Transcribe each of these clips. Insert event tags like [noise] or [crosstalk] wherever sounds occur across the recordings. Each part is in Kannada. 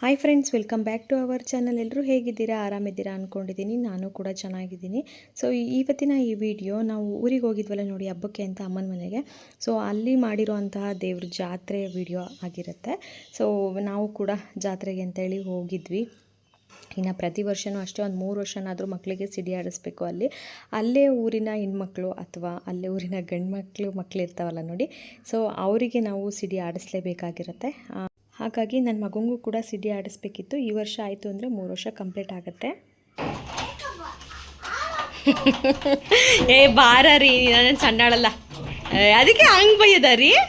Hi friends welcome back to our channel ಎಲ್ಲರೂ ಹೇಗಿದ್ದೀರಾ? ಆರಾಮಿದ್ದೀರಾ ಅಂದ್ಕೊಂಡಿದ್ದೀನಿ ನಾನು ಕೂಡ ಚೆನ್ನಾಗಿದ್ದೀನಿ. ಸೊ ಇವತ್ತಿನ ಈ ವಿಡಿಯೋ ನಾವು ಊರಿಗೆ ಹೋಗಿದ್ವಲ್ಲ ನೋಡಿ, ಹಬ್ಬಕ್ಕೆ ಅಂತ ಅಮ್ಮನ ಮನೆಗೆ. ಸೊ ಅಲ್ಲಿ ಮಾಡಿರೋಂತಹ ದೇವ್ರ ಜಾತ್ರೆ ವಿಡಿಯೋ ಆಗಿರುತ್ತೆ. ಸೊ ನಾವು ಕೂಡ ಜಾತ್ರೆಗೆ ಅಂತೇಳಿ ಹೋಗಿದ್ವಿ. ಇನ್ನು ಪ್ರತಿ ವರ್ಷವೂ ಅಷ್ಟೇ ಒಂದು ಮೂರು ವರ್ಷನಾದರೂ ಮಕ್ಕಳಿಗೆ ಸಿಡಿ ಆಡಿಸ್ಬೇಕು ಅಲ್ಲಿ. ಅಲ್ಲೇ ಊರಿನ ಹೆಣ್ಮಕ್ಳು ಅಥವಾ ಅಲ್ಲೇ ಊರಿನ ಗಂಡು ಮಕ್ಕಳು ಮಕ್ಕಳು ಇರ್ತಾವಲ್ಲ ನೋಡಿ. ಸೊ ಅವರಿಗೆ ನಾವು ಸಿಡಿ ಆಡಿಸ್ಲೇಬೇಕಾಗಿರುತ್ತೆ. ಹಾಗಾಗಿ ನನ್ನ ಮಗನಿಗೂ ಕೂಡ ಸಿಡಿ ಆಡಿಸ್ಬೇಕಿತ್ತು. ಈ ವರ್ಷ ಆಯಿತು ಅಂದರೆ ಮೂರು ವರ್ಷ ಕಂಪ್ಲೀಟ್ ಆಗುತ್ತೆ. ಏ, ಬಾರ ರೀ ನಾನು ಸಣ್ಣಾಳಲ್ಲ. ಅದಕ್ಕೆ ಹಂಗೆ ಬೈಯದ ರೀ? [laughs]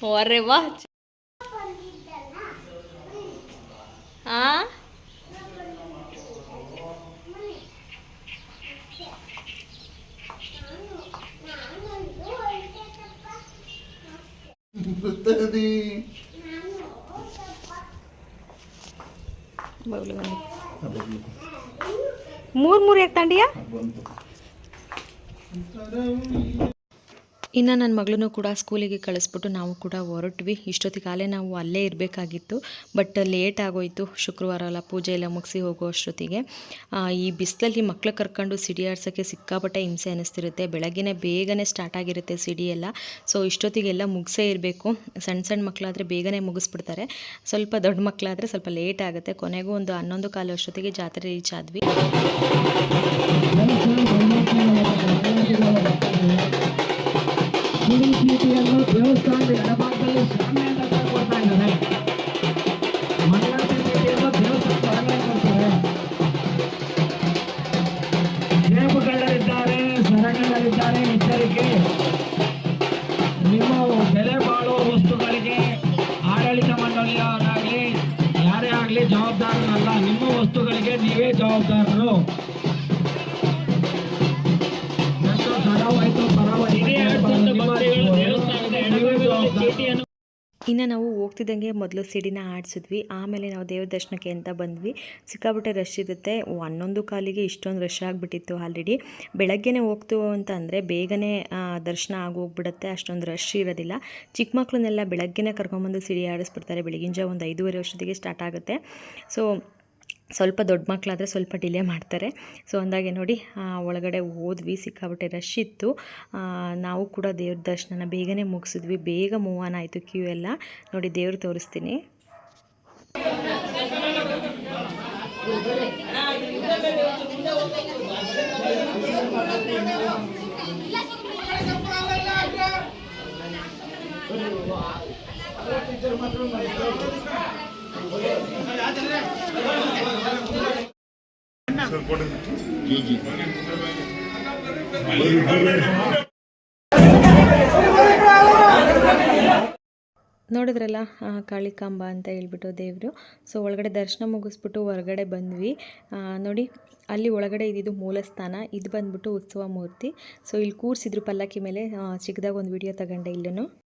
ಹೊರೆ ಒರೆ ವಾ ಬರ್ತದೆ ಮೂರು ಮೂರು ಯಾಕೆ ತಂಡಿಯಾ ಬಂತು ಇನ್ನು ನನ್ನ ಮಗಳನ್ನೂ ಕೂಡ ಸ್ಕೂಲಿಗೆ ಕಳಿಸ್ಬಿಟ್ಟು ನಾವು ಕೂಡ ಹೊರಟ್ವಿ. ಇಷ್ಟೊತ್ತಿಗಾಲೇ ನಾವು ಅಲ್ಲೇ ಇರಬೇಕಾಗಿತ್ತು. ಬಟ್ ಲೇಟ್ ಆಗೋಯಿತು. ಶುಕ್ರವಾರ ಎಲ್ಲ ಪೂಜೆ ಎಲ್ಲ ಮುಗಿಸಿ ಹೋಗೋ ಅಷ್ಟೊತ್ತಿಗೆ. ಈ ಬಿಸಿಲಲ್ಲಿ ಮಕ್ಕಳು ಕರ್ಕೊಂಡು ಸಿಡಿ ಆಡ್ಸೋಕ್ಕೆ ಸಿಕ್ಕಾಪಟ್ಟೆ ಹಿಂಸೆ ಅನ್ನಿಸ್ತಿರುತ್ತೆ ಬೆಳಗ್ಗೆ ಬೇಗನೆ ಸ್ಟಾರ್ಟ್ ಆಗಿರುತ್ತೆ ಸಿಡಿ ಎಲ್ಲ. ಸೊ ಇಷ್ಟೊತ್ತಿಗೆಲ್ಲ ಮುಗಿಸೇ ಇರಬೇಕು. ಸಣ್ಣ ಸಣ್ಣ ಮಕ್ಕಳಾದರೆ ಬೇಗನೆ ಮುಗಿಸ್ಬಿಡ್ತಾರೆ. ಸ್ವಲ್ಪ ದೊಡ್ಡ ಮಕ್ಕಳಾದರೆ ಸ್ವಲ್ಪ ಲೇಟ್ ಆಗುತ್ತೆ. ಕೊನೆಗೂ ಒಂದು ಹನ್ನೊಂದು ಕಾಲು ಅಷ್ಟೊತ್ತಿಗೆ ಜಾತ್ರೆ ರೀಚ್ ಆದ್ವಿ. ಯಾರೇ ಆಗಲಿ ಜವಾಬ್ದಾರರಲ್ಲ ನಿಮ್ಮ ವಸ್ತುಗಳಿಗೆ ನೀವೇ ಜವಾಬ್ದಾರರು ಎಷ್ಟು ಸಡವಾಯ್ತು ಪರವಾಗಿ ನೀವೇ ಜವಾಬ್ದಾರರು ಇನ್ನು ನಾವು ಹೋಗ್ತಿದ್ದಂಗೆ ಮೊದಲು ಸಿಡಿನ ಆಡಿಸಿದ್ವಿ. ಆಮೇಲೆ ನಾವು ದೇವ್ರ ದರ್ಶನಕ್ಕೆ ಅಂತ ಬಂದ್ವಿ. ಸಿಕ್ಕಾಬಿಟ್ಟೆ ರಶ್ ಇರುತ್ತೆ. ಹನ್ನೊಂದು ಕಾಲಿಗೆ ಇಷ್ಟೊಂದು ರಶ್ ಆಗಿಬಿಟ್ಟಿತ್ತು ಆಲ್ರೆಡಿ ಬೆಳಗ್ಗೆನೇ ಹೋಗ್ತು ಅಂತ ಅಂದರೆ ಬೇಗನೆ ದರ್ಶನ ಆಗೋಗ್ಬಿಡುತ್ತೆ. ಅಷ್ಟೊಂದು ರಶ್ ಇರೋದಿಲ್ಲ. ಚಿಕ್ಕ ಮಕ್ಕಳನ್ನೆಲ್ಲ ಬೆಳಗ್ಗೆನೇ ಕರ್ಕೊಂಬಂದು ಸಿಡಿ ಆಡಿಸ್ಬಿಡ್ತಾರೆ. ಬೆಳಗಿನ ಜಾವ ಒಂದು ಐದೂವರೆ ವರ್ಷದಿಗೆ ಸ್ಟಾರ್ಟ್ ಆಗುತ್ತೆ. ಸೊ ಸ್ವಲ್ಪ ದೊಡ್ಡ ಮಕ್ಕಳಾದರೆ ಸ್ವಲ್ಪ ಡಿಲೇ ಮಾಡ್ತಾರೆ. ಸೊ, ಅಂದಾಗೆ ನೋಡಿ ಒಳಗಡೆ ಹೋದ್ವಿ ಸಿಕ್ಕಾಬಿಟ್ಟೆ ರಶ್ ಇತ್ತು. ನಾವು ಕೂಡ ದೇವ್ರ ದರ್ಶನನ ಬೇಗನೆ ಮುಗಿಸಿದ್ವಿ. ಬೇಗ ಮೂವ್ ಆನ್ ಆಯಿತು ಕ್ಯೂ ಎಲ್ಲ. ನೋಡಿ, ದೇವ್ರು ತೋರಿಸ್ತೀನಿ. ನೋಡಿದ್ರಲ್ಲ ಕಾಳಿ ಕಾಳಿಕಾಂಬ ಅಂತ ಹೇಳ್ಬಿಟ್ಟು ದೇವರು. ಸೊ, ಒಳಗಡೆ ದರ್ಶನ ಮುಗಿಸ್ಬಿಟ್ಟು ಹೊರಗಡೆ ಬಂದ್ವಿ. ನೋಡಿ, ಅಲ್ಲಿ ಒಳಗಡೆ ಇದ್ದಿದ್ದು ಮೂಲಸ್ಥಾನ. ಇದು ಬಂದ್ಬಿಟ್ಟು ಉತ್ಸವ ಮೂರ್ತಿ. ಸೊ, ಇಲ್ಲಿ ಕೂರಿಸಿದ್ರು ಪಲ್ಲಕ್ಕಿ ಮೇಲೆ. ಚಿಕ್ಕದಾಗ ಒಂದು ವಿಡಿಯೋ ತಗೊಂಡೆ ಇಲ್ಲೂ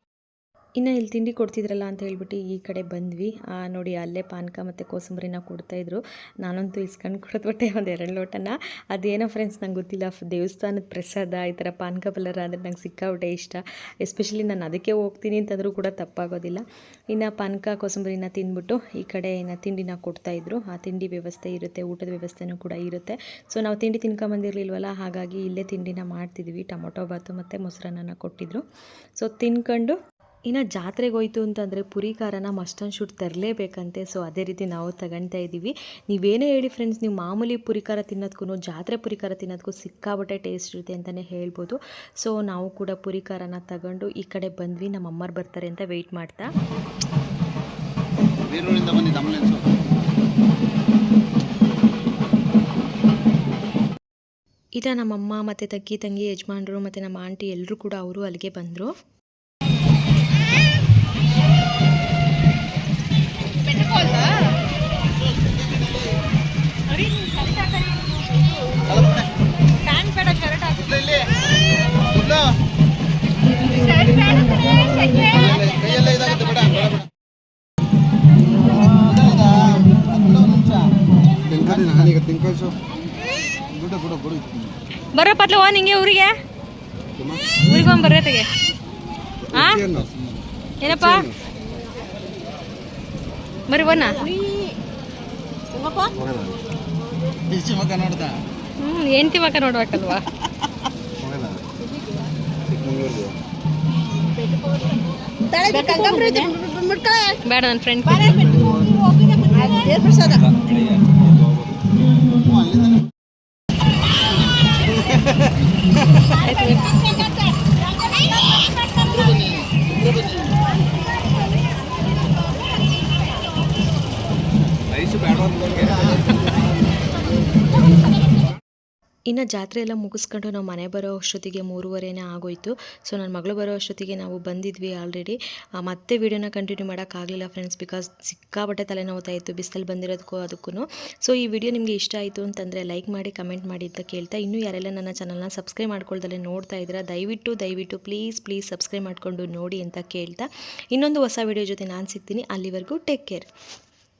ಇನ್ನು ಇಲ್ಲಿ ತಿಂಡಿ ಕೊಡ್ತಿದ್ರಲ್ಲ ಅಂತ ಹೇಳ್ಬಿಟ್ಟು ಈ ಕಡೆ ಬಂದ್ವಿ. ನೋಡಿ, ಅಲ್ಲೇ ಪಾನಕ ಮತ್ತು ಕೋಸಂಬರಿನ ಕೊಡ್ತಾಯಿದ್ರು ನಾನಂತೂ ಇಸ್ಕೊಂಡು ಕೊಡ್ಬಿಟ್ಟೆ ಒಂದು ಎರಡು ಲೋಟನ. ಅದೇನೋ ಫ್ರೆಂಡ್ಸ್ ನಂಗೆ ಗೊತ್ತಿಲ್ಲ. ದೇವಸ್ಥಾನದ ಪ್ರಸಾದ, ಈ ಥರ ಪಾನಕ ಪಲ್ಲರ ಅಂದರೆ ನಂಗೆ ಸಿಕ್ಕಾಬಿಟ್ಟೆ ಇಷ್ಟ. ಎಸ್ಪೆಷಲಿ ನಾನು ಅದಕ್ಕೆ ಹೋಗ್ತೀನಿ ಅಂತಂದರೂ ಕೂಡ ತಪ್ಪಾಗೋದಿಲ್ಲ. ಇನ್ನು ಪಾನಕ, ಕೋಸಂಬರಿನ ತಿಂದ್ಬಿಟ್ಟು ಈ ಕಡೆ ಇನ್ನು ತಿಂಡಿನ ಕೊಡ್ತಾಯಿದ್ರು ಆ ತಿಂಡಿ ವ್ಯವಸ್ಥೆ ಇರುತ್ತೆ, ಊಟದ ವ್ಯವಸ್ಥೆನೂ ಕೂಡ ಇರುತ್ತೆ. ಸೊ ನಾವು ತಿಂಡಿ ತಿನ್ಕೊಂಬಂದಿರಲಿಲ್ವಲ್ಲ, ಹಾಗಾಗಿ ಇಲ್ಲೇ ತಿಂಡಿನ ಮಾಡ್ತಿದ್ವಿ. ಟೊಮೊಟೊ ಬಾತು ಮತ್ತು ಮೊಸರನ್ನ ಕೊಟ್ಟಿದ್ರು. ಸೊ ತಿನ್ಕೊಂಡು ಇನ್ನು ಜಾತ್ರೆಗೆ ಹೋಯ್ತು ಅಂತಂದರೆ ಪುರಿ ಖಾರನ ಮಸ್ಟನ್ ಶೂಟ್ ತರಲೇಬೇಕಂತೆ. ಸೊ ಅದೇ ರೀತಿ ನಾವು ತಗೊಳ್ತಾ ಇದ್ದೀವಿ ನೀವೇನೇ ಹೇಳಿ ಫ್ರೆಂಡ್ಸ್ ನೀವು ಮಾಮೂಲಿ ಪುರಿ ಖಾರ ತಿನ್ನೋದಕ್ಕೂ ಜಾತ್ರೆ ಪುರಿ ಖಾರ ತಿನ್ನೋದಕ್ಕೂ ಸಿಕ್ಕಾಬಟ್ಟೆ ಟೇಸ್ಟ್ ಇರುತ್ತೆ ಅಂತಲೇ ಹೇಳ್ಬೋದು. ಸೊ ನಾವು ಕೂಡ ಪುರಿ ಖಾರನ ತಗೊಂಡು ಈ ಕಡೆ ಬಂದ್ವಿ. ನಮ್ಮ ಅಮ್ಮರು ಬರ್ತಾರೆ ಅಂತ ವೆಯ್ಟ್ ಮಾಡ್ತಾ. ಇದ ನಮ್ಮಮ್ಮ ಮತ್ತು ತಕ್ಕಿ ತಂಗಿ ಯಜಮಾನರು ಮತ್ತು ನಮ್ಮ ಆಂಟಿ ಎಲ್ಲರೂ ಕೂಡ ಅವರು ಅಲ್ಲಿಗೆ ಬಂದರು. ನಿಲ್ಸು ಬಿಡು ಬಿಡು ಬಿಡು ಬರೋ ಪತ್ಲ ಓ ನಿಂಗೆ ಊರಿಗೆ? ಊರಿಗೆ ಹೋಗಿ ಬರ್ರೆ ತೆಗೆ? ಏನಪ್ಪ? ಬರ್ರಿ ಬನ್ನ. ಹ್ಞೂ ಹೆಂಡ್ತಿ ಮಕ್ಕ ನೋಡ್ಬೇಕಲ್ವಾ? ಬೇಡ ನನ್ನ ಫ್ರೆಂಡ್ Hãy subscribe cho ಇನ್ನು ಜಾತ್ರೆ ಎಲ್ಲ ಮುಗಿಸ್ಕೊಂಡು ನಾವು ಮನೆ ಬರೋ ಅಷ್ಟೊತ್ತಿಗೆ ಮೂರುವರೆನೇ ಆಗೋಯ್ತು. ಸೊ ನನ್ನ ಮಗಳು ಬರೋ ಅಷ್ಟೊತ್ತಿಗೆ ನಾವು ಬಂದಿದ್ವಿ ಆಲ್ರೆಡಿ ಮತ್ತೆ ವೀಡಿಯೋನ ಕಂಟಿನ್ಯೂ ಮಾಡೋಕ್ಕಾಗಲಿಲ್ಲ ಫ್ರೆಂಡ್ಸ್ ಬಿಕಾಸ್ ಸಿಕ್ಕಾಪಟ್ಟೆ ತಲೆನೋವ್ತಾ ಇತ್ತು, ಬಿಸಿಲಲ್ಲಿ ಬಂದಿರೋದಕ್ಕೂ ಅದಕ್ಕೂ ಸೊ ಈ ವಿಡಿಯೋ ನಿಮಗೆ ಇಷ್ಟ ಆಯಿತು ಅಂತಂದರೆ ಲೈಕ್ ಮಾಡಿ ಕಮೆಂಟ್ ಮಾಡಿ ಅಂತ ಕೇಳ್ತಾ ಇನ್ನೂ ಯಾರೆಲ್ಲ ನನ್ನ ಚಾನಲ್ನ ಸಬ್ಸ್ಕ್ರೈಬ್ ಮಾಡ್ಕೊಳ್ದಲ್ಲೇ ನೋಡ್ತಾ ಇದ್ದೀರಾ, ದಯವಿಟ್ಟು ದಯವಿಟ್ಟು ಪ್ಲೀಸ್ ಪ್ಲೀಸ್ ಸಬ್ಸ್ಕ್ರೈಬ್ ಮಾಡಿಕೊಂಡು ನೋಡಿ ಅಂತ ಕೇಳ್ತಾ. ಇನ್ನೊಂದು ಹೊಸ ವಿಡಿಯೋ ಜೊತೆ ನಾನು ಸಿಗ್ತೀನಿ. ಅಲ್ಲಿವರೆಗೂ ಟೇಕ್ ಕೇರ್